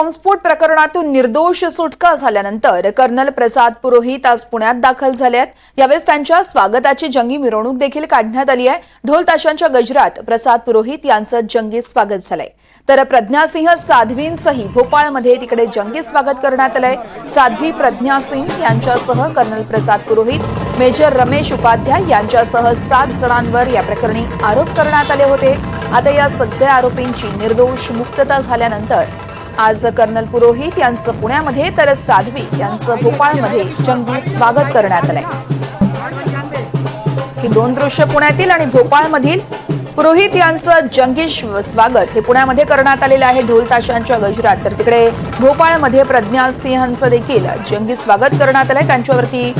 बॉम्बस्फोट प्रकरणातून निर्दोष सुटका झाल्यानंतर कर्नल प्रसाद पुरोहित आज पुण्यात दाखल झाले आहेत यावेळेस त्यांच्या स्वागताची जंगी मिरवणूक देखील काढण्यात आली आहे. ढोल ताशांच्या गजरात प्रसाद पुरोहित यांचं जंगी स्वागत झालंय. तर प्रज्ञासिंह साध्वींसही भोपाळमध्ये तिकडे जंगी स्वागत करण्यात आलंय. साध्वी प्रज्ञा सिंह यांच्यासह कर्नल प्रसाद पुरोहित मेजर रमेश उपाध्याय यांच्यासह सात जणांवर या प्रकरणी आरोप करण्यात आले होते. आता या सगळ्या आरोपींची निर्दोष मुक्तता झाल्यानंतर आज कर्नल पुरोहित यांचं पुण्यामध्ये तर साध्वी यांचं भोपाळमध्ये जंगी स्वागत करण्यात आलंय. ही दोन दृश्य पुण्यातील आणि भोपाळमधील. पुरोहित यांचं जंगी स्वागत हे पुण्यामध्ये करण्यात आलेलं आहे. ढोल ताशांच्या गजरात. तर तिकडे भोपाळमध्ये प्रज्ञा सिंहांचं देखील जंगी स्वागत करण्यात आलंय. त्यांच्यावरती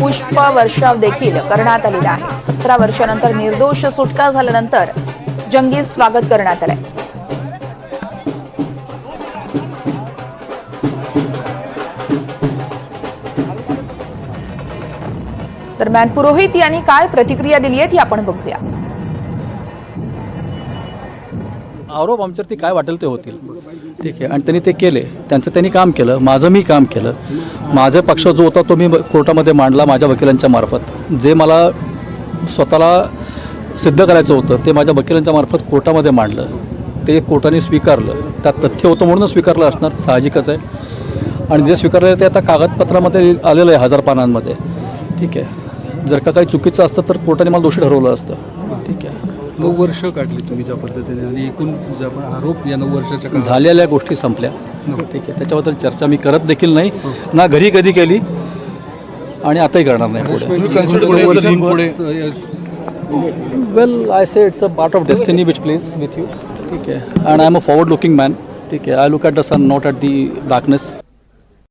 पुष्प वर्षाव देखील करण्यात आलेला आहे. सतरा वर्षानंतर निर्दोष सुटका झाल्यानंतर जंगी स्वागत करण्यात आलंय. दरम्यान पुरोहित यांनी काय प्रतिक्रिया दिली आहे ती आपण बघूया. आरोप आमच्यावरती काय वाटेल ते होतील. ठीक आहे. आणि त्यांनी ते केले. त्यांचं त्यांनी काम केलं. माझं मी काम केलं. माझा पक्ष जो होता तो मी कोर्टामध्ये मांडला माझ्या वकिलांच्या मार्फत. जे मला स्वतःला सिद्ध करायचं होतं ते माझ्या वकिलांच्या मार्फत कोर्टामध्ये मांडलं. ते कोर्टाने स्वीकारलं. त्यात तथ्य होतं म्हणून स्वीकारलं असणार. साहजिकच आहे. आणि जे स्वीकारलं ते आता कागदपत्रामध्ये आलेलं आहे हजार पानांमध्ये. ठीक आहे. जर का काही चुकीचं असतं तर कोर्टाने मला दोषी ठरवलं असतं. ठीक आहे. नऊ वर्ष काढली तुम्ही ज्या पद्धतीने आणि एकूण ज्या आरोप या नऊ वर्षाच्या झालेल्या गोष्टी संपल्या. ठीक आहे. त्याच्याबद्दल चर्चा मी करत देखील नाही. ना घरी कधी केली आणि आताही करणार नाही पुढे. Well I say it's a part of destiny which please with you ठीक आहे. And I am a forward looking man ठीक आहे. I look at the sun not at the darkness